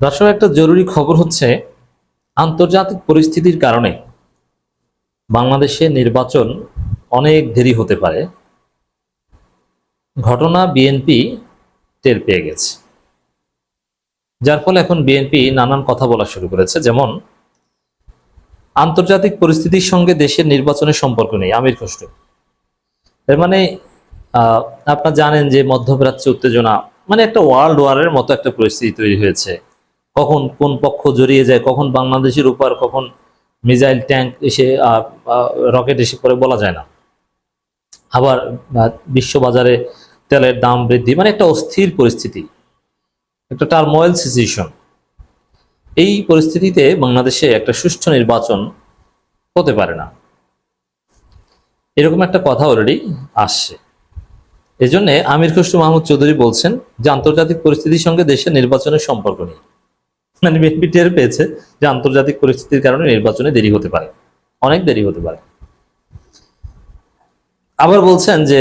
দর্শক, একটা জরুরি খবর হচ্ছে আন্তর্জাতিক পরিস্থিতির কারণে বাংলাদেশে নির্বাচন অনেক দেরি হতে পারে। ঘটনা বিএনপি টের পেয়ে গেছে। যার ফলে এখন বিএনপি নানান কথা বলা শুরু করেছে, যেমন, আন্তর্জাতিক পরিস্থিতির সঙ্গে দেশের নির্বাচনের সম্পর্ক নেই, আমির খসরু। এর মানে আপনারা জানেন যে মধ্যপ্রাচ্যে উত্তেজনা মানে একটা ওয়ার্ল্ড ওয়ারের মতো একটা পরিস্থিতি তৈরি হয়েছে। কখন কোন পক্ষ জড়িয়ে যায়, কখন বাংলাদেশের উপর, কখন মিসাইল ট্যাঙ্ক এসে রকেট এসে পড়ে বলা যায় না। আবার বিশ্ববাজারে তেলের দাম বৃদ্ধি মানে একটা অস্থির পরিস্থিতি, একটা টার্মোয়েল সিচুয়েশন এই পরিস্থিতিতে বাংলাদেশে একটা সুষ্ঠু নির্বাচন হতে পারে না। এরকম একটা কথা অলরেডি আসছে। এই জন্য আমির খসরু মাহমুদ চৌধুরী বলছেন, যে আন্তর্জাতিক পরিস্থিতির সঙ্গে দেশের নির্বাচনের সম্পর্ক নেই মানে বিএনপি টের পেয়েছে যে আন্তর্জাতিক পরিস্থিতির কারণে নির্বাচনে দেরি হতে পারে। অনেক দেরি হতে পারে। আবার বলছেন যে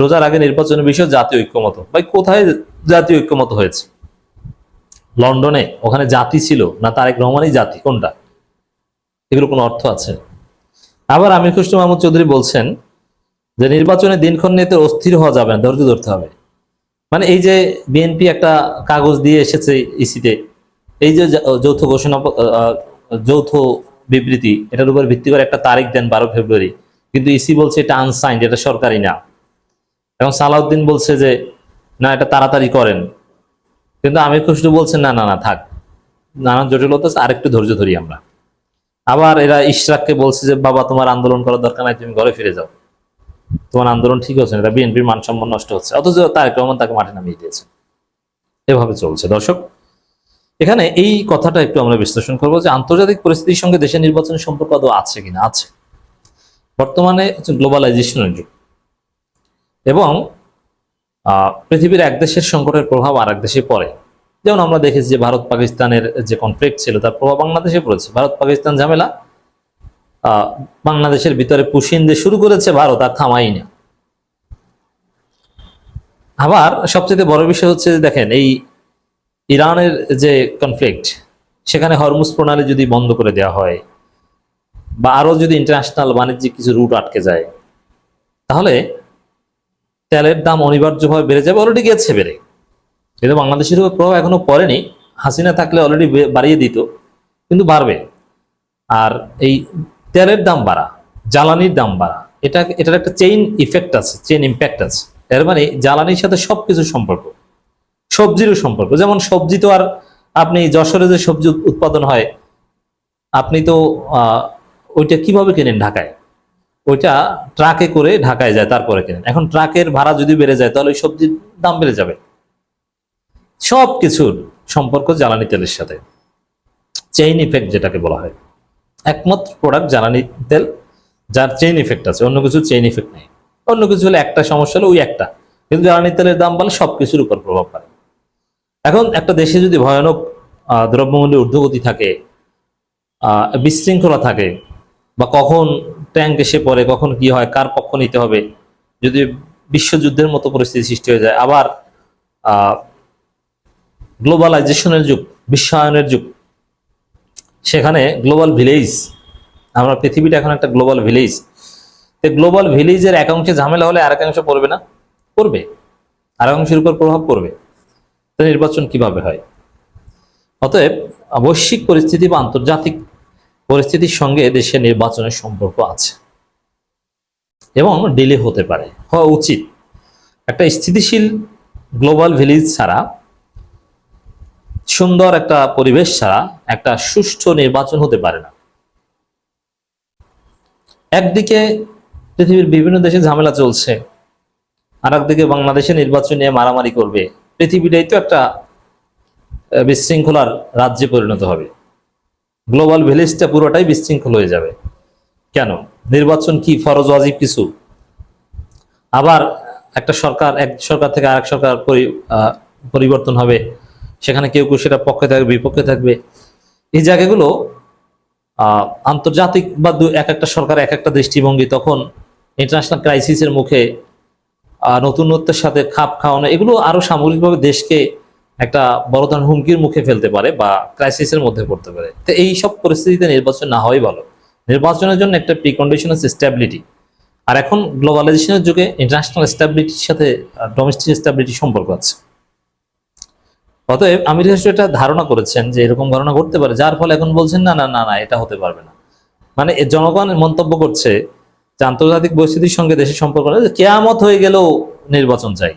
রোজার আগে নির্বাচনের বিষয়ে জাতীয় ঐক্যমত। ভাই, কোথায় জাতীয় ঐক্যমত হয়েছে? লন্ডনে ওখানে জাতি ছিল না তারেক রহমানই জাতি, কোনটা? এগুলো কোনো অর্থ আছে? আবার আমির খসরু মাহমুদ চৌধুরী বলছেন যে নির্বাচনের দিনক্ষণ নিয়ে তো অস্থির হওয়া যাবে না, ধৈর্য ধরতে হবে। মানে এই যে বিএনপি একটা কাগজ দিয়ে এসেছে ইসিতে এই যে যৌথ ঘোষণা যৌথ বিবৃতি, এটার উপর ভিত্তি করে একটা তারিখ দেন বারো ফেব্রুয়ারি। কিন্তু ইসি বলছে এটা আনসাইন্ড এটা সরকারি না। এবং সালাউদ্দিন বলছে যে, না, এটা তাড়াতাড়ি করেন। কিন্তু আমির খুশরু বলছেন না না না, থাক। নানান জটিলতা আরেকটু ধৈর্য ধরি আমরা। আবার এরা ইশরাককে বলছে যে, বাবা, তোমার আন্দোলন করার দরকার নাই, তুমি ঘরে ফিরে যাও। তোমার আন্দোলন ঠিক হচ্ছে না, এটা বিএনপির মানসম্মান নষ্ট হচ্ছে। অথচ তারেক রহমান তাকে মাঠে নামিয়ে দিয়েছে। এভাবে চলছে। দর্শক এখানে এই কথাটা একটু আমরা বিশ্লেষণ করব যে আন্তর্জাতিক পরিস্থিতির সঙ্গে দেশের নির্বাচনের সম্পর্ক আদৌ আছে কিনা? আছে। বর্তমানে গ্লোবালাইজেশনের যুগ। এবং পৃথিবীর এক দেশের সংকটের প্রভাব আর এক দেশে পড়ে। যেমন আমরা দেখেছি যে ভারত পাকিস্তানের যে কনফ্লিক্ট ছিল, তার প্রভাব বাংলাদেশে পড়েছে। ভারত পাকিস্তান ঝামেলা বাংলাদেশের ভিতরে পুষিন দিয়ে শুরু করেছে ভারত, আর থামাই না। আবার সবচেয়ে বড় বিষয় হচ্ছে দেখেন, এই ইরানের যে কনফ্লিক্ট সেখানে হরমুজ প্রণালী যদি বন্ধ করে দেওয়া হয় বা আরও যদি ইন্টারন্যাশনাল বাণিজ্যিক কিছু রুট আটকে যায়, তাহলে তেলের দাম অনিবার্যভাবে বেড়ে যাবে অলরেডি গেছে বেড়ে। কিন্তু বাংলাদেশের উপর প্রভাব এখনও পড়েনি, হাসিনা থাকলে অলরেডি বাড়িয়ে দিত, কিন্তু বাড়বে। আর এই তেলের দাম বাড়া, জ্বালানির দাম বাড়া, এটা এটার একটা চেইন ইফেক্ট আছে চেইন ইম্প্যাক্ট আছে। এর মানে জ্বালানির সাথে সবকিছু সম্পর্ক। সবজিরও সম্পর্ক। যেমন সবজি তো আর আপনি যশোরে যে সবজি উৎপাদন হয়, আপনি তো ওইটা কীভাবে কেনেন ঢাকায়? ওইটা ট্রাকে করে ঢাকায় যায়, তারপরে কেনেন। এখন ট্রাকের ভাড়া যদি বেড়ে যায়, তাহলে ওই সবজির দাম বেড়ে যাবে। সব কিছুর সম্পর্ক জ্বালানি তেলের সাথে। চেইন ইফেক্ট যেটাকে বলা হয়। একমাত্র প্রোডাক্ট জ্বালানি তেল, যার চেইন ইফেক্ট আছে। অন্য কিছু চেইন ইফেক্ট নেই। অন্য কিছু হলে একটা সমস্যা হলে ওই একটা। কিন্তু জ্বালানি তেলের দাম বাড়লে সব কিছুর উপর প্রভাব পড়ে। এখন একটা দেশে যদি ভয়ানক দ্রব্যমূল্যের ঊর্ধ্বগতি থাকে বিশৃঙ্খলা থাকে, বা কখন ট্যাঙ্ক এসে পড়ে, কখন কি হয়, কার পক্ষ নিতে হবে, যদি বিশ্বযুদ্ধের মতো পরিস্থিতি সৃষ্টি হয়ে যায়, আবার গ্লোবালাইজেশনের যুগ, বিশ্বায়নের যুগ, সেখানে গ্লোবাল ভিলেজ, আমরা পৃথিবীটা এখন একটা গ্লোবাল ভিলেজ, তো গ্লোবাল ভিলেজের এক অংশে ঝামেলা হলে আর এক পড়বে না? পড়বে। আর অংশের উপর প্রভাব পড়বে। নির্বাচন কীভাবে হয়? অতএব বৈশ্বিক পরিস্থিতি বা আন্তর্জাতিক পরিস্থিতির সঙ্গে দেশের নির্বাচনের সম্পর্ক আছে। এবং ডিলে হতে পারে, হওয়া উচিত। একটা স্থিতিশীল গ্লোবাল ভিলেজ ছাড়া, সুন্দর একটা পরিবেশ ছাড়া একটা সুষ্ঠু নির্বাচন হতে পারে না। একদিকে পৃথিবীর বিভিন্ন দেশে ঝামেলা চলছে আর একদিকে বাংলাদেশে নির্বাচন নিয়ে মারামারি করবে। পৃথিবীটাই তো একটা বিশৃঙ্খলার রাজ্যে পরিণত হবে। গ্লোবাল ভিলেজটা পুরোটাই বিশৃঙ্খল হয়ে যাবে। কেন? নির্বাচন কি, ফরজ, ওয়াজিব কিছু? আবার একটা সরকার, এক সরকার থেকে আরেক সরকার পরি- পরিবর্তন হবে। সেখানে কেউ কেউ সেটা পক্ষে থাকবে, বিপক্ষে থাকবে। এই জায়গাগুলো আন্তর্জাতিক বা এক একটা সরকার এক একটা দৃষ্টিভঙ্গি, তখন ইন্টারন্যাশনাল ক্রাইসিসের মুখে নতুনত্বের সাথে খাপ খাওয়ানো, এগুলো আরও সামগ্রিকভাবে দেশকে একটা বড় ধরনের হুমকির মুখে ফেলতে পারে বা ক্রাইসিসের মধ্যে পড়তে পারে। তো এই সব পরিস্থিতিতে নির্বাচন না হওয়াই ভালো। নির্বাচনের জন্য একটা প্রিকন্ডিশন আছে স্ট্যাবিলিটি আর এখন গ্লোবালাইজেশনের যুগে ইন্টারন্যাশনাল স্ট্যাবিলিটির সাথে ডোমেস্টিক স্ট্যাবিলিটি সম্পর্ক আছে। অতএব আমির হাসু এটা ধারণা করেছেন যে এরকম ঘটনা ঘটতে পারে, যার ফলে এখন বলছেন, না না না না, এটা হতে পারবে না। মানে জনগণ মন্তব্য করছে যে আন্তর্জাতিক পরিস্থিতির সঙ্গে দেশের সম্পর্ক কেয়ামত হয়ে গেলেও নির্বাচন চাই।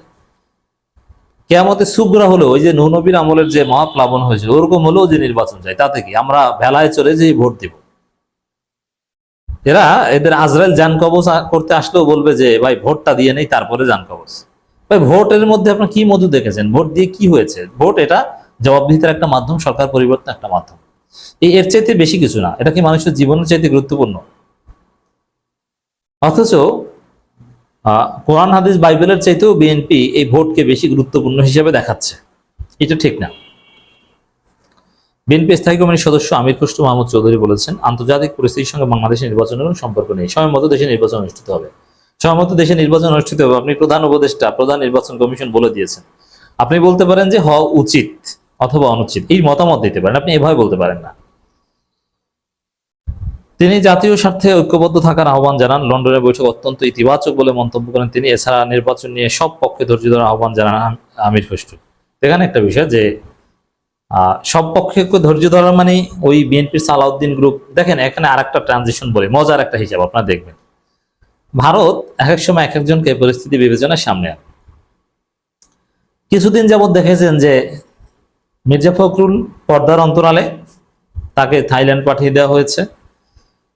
কেয়ামতে সুগ্রা হলো ওই যে নবীর আমলের যে মহাপ্লাবন হয়েছিল ওরকম হলেও যে নির্বাচন চাই, তাতে কি? আমরা ভেলায় চলে যে ভোট দিব। এরা এদের আজরাইল যান কবচ করতে আসলেও বলবে যে, ভাই, ভোটটা দিয়ে নেই, তারপরে যান কবচ। ভাই, ভোটের মধ্যে আপনার কি মধু দেখেছেন? ভোট দিয়ে কি হয়েছে? ভোট এটা জবাবদিহিতার একটা মাধ্যম, সরকার পরিবর্তন একটা মাধ্যম। এর চাইতে বেশি কিছু না। এটা কি মানুষের জীবনের চাইতে গুরুত্বপূর্ণ? অথচ কোরআন, হাদিস, বাইবেলের চাইতেও বিএনপি এই ভোটকে বেশি গুরুত্বপূর্ণ হিসেবে দেখাচ্ছে। এটা ঠিক না। বিএনপি স্থায়ী কমিটির সদস্য আমির খুশরু মাহমুদ চৌধুরী বলেছেন, আন্তর্জাতিক পরিস্থিতির সঙ্গে বাংলাদেশের নির্বাচনের কোনো সম্পর্ক নেই। সময় মতো দেশে নির্বাচন অনুষ্ঠিত হবে। সময় মতো দেশে নির্বাচন অনুষ্ঠিত হবে। আপনি প্রধান উপদেষ্টা, প্রধান নির্বাচন কমিশন বলে দিয়েছেন। আপনি বলতে পারেন যে হওয়া উচিত অথবা অনুচিত। এই মতামত দিতে পারেন। আপনি এভাবে বলতে পারেন না। তিনি জাতীয় স্বার্থে ঐক্যবদ্ধ থাকার আহ্বান জানান। লন্ডনের বৈঠক অত্যন্ত ইতিবাচক বলে মন্তব্য করেন তিনি। এছাড়া নির্বাচন নিয়ে সব পক্ষে ধৈর্য ধরার আহ্বান জানান আমির খসরু। এখানে একটা বিষয় যে সব পক্ষে ধৈর্য ধরার মানে ওই বিএনপির সালাউদ্দিন গ্রুপ। দেখেন, এখানে আর একটা ট্রানজিশন বলে, মজার একটা হিসাব আপনারা দেখবেন। ভারত এক এক সময় এক একজনকে পরিস্থিতি বিবেচনার সামনে আনে। কিছুদিন যাবৎ দেখেছেন যে, মির্জা ফখরুল পর্দার অন্তরালে তাকে থাইল্যান্ড পাঠিয়ে দেওয়া হয়েছে।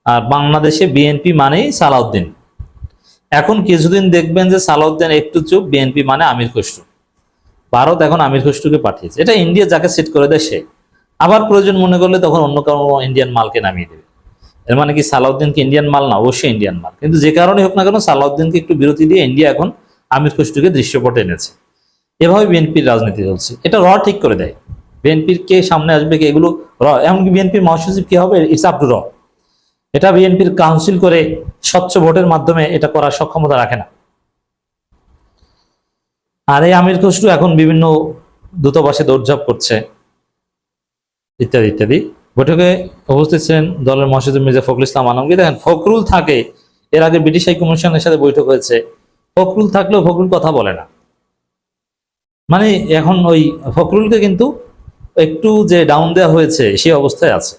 আর বাংলাদেশে বিএনপি মানেই সালাউদ্দিন। এখন কিছুদিন দেখবেন যে সালাউদ্দিন একটু চুপ, বিএনপি মানে আমির খসরু। ভারত এখন আমির খসরুকে পাঠিয়েছে। এটা ইন্ডিয়া যাকে সেট করে দেয় সে। আবার প্রয়োজন মনে করলে তখন অন্য কোনো ইন্ডিয়ান মালকে নামিয়ে দেবে। এর মানে কি সালাউদ্দিন কি ইন্ডিয়ান মাল না? অবশ্যই ইন্ডিয়ান মাল। কিন্তু যে কারণে হোক না কেন সালাউদ্দিনকে একটু বিরতি দিয়ে ইন্ডিয়া এখন আমির খসরুকে দৃশ্যপটে এনেছে। এভাবে বিএনপির রাজনীতি চলছে। এটা র ঠিক করে দেয়। বিএনপির কে সামনে আসবে, কে এগুলো র? এমনকি বিএনপির মহাসচিব কি হবে? ইটস আপ টু র। এটা বিএনপির কাউন্সিল করে স্বচ্ছ ভোটের মাধ্যমে এটা করার সক্ষমতা রাখে না। আর এই আমির খসরু এখন বিভিন্ন দূতাবাসে দৌড়ঝাঁপ করছে। ইত্যাদি ইত্যাদি। বৈঠকে উপস্থিত ছিলেন দলের মহাসচিব মির্জা ফখরুল ইসলাম আলমগীর। দেখেন, ফখরুল থাকে, এর আগে ব্রিটিশ হাই কমিশনের সাথে বৈঠক হয়েছে। ফখরুল থাকলেও ফখরুল কথা বলে না। মানে এখন ওই ফখরুলকে কিন্তু একটু যে ডাউন দেওয়া হয়েছে, সেই অবস্থায় আছে।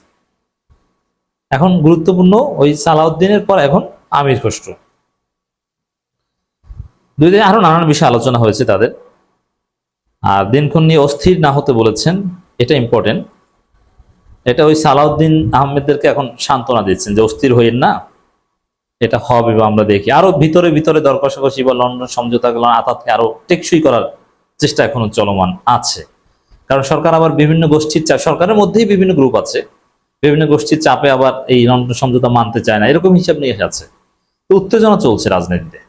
এখন গুরুত্বপূর্ণ ওই সালাউদ্দিনের পর এখন আমির খসরু। দুই দিন আরও নানান বিষয়ে আলোচনা হয়েছে তাদের। আর দিনক্ষণ নিয়ে অস্থির না হতে বলেছেন, এটা ইম্পর্টেন্ট এটা ওই সালাউদ্দিন আহমেদদেরকে এখন সান্ত্বনা দিচ্ছেন যে অস্থির হইেন না, এটা হবে বা আমরা দেখি। আরও ভিতরে ভিতরে দর কষাকষি বা লন্ডন সমঝোতা আতাতকে আরও টেকসই করার চেষ্টা এখনও চলমান আছে। কারণ সরকার আবার বিভিন্ন গোষ্ঠীর সরকারের মধ্যেই বিভিন্ন গ্রুপ আছে। বিভিন্ন গোষ্ঠীর চাপে আবার এই লন্ডন সমঝোতা মানতে চায় না। এরকম হিসাব নিয়ে আছে। উত্তেজনা চলছে রাজনীতিতে।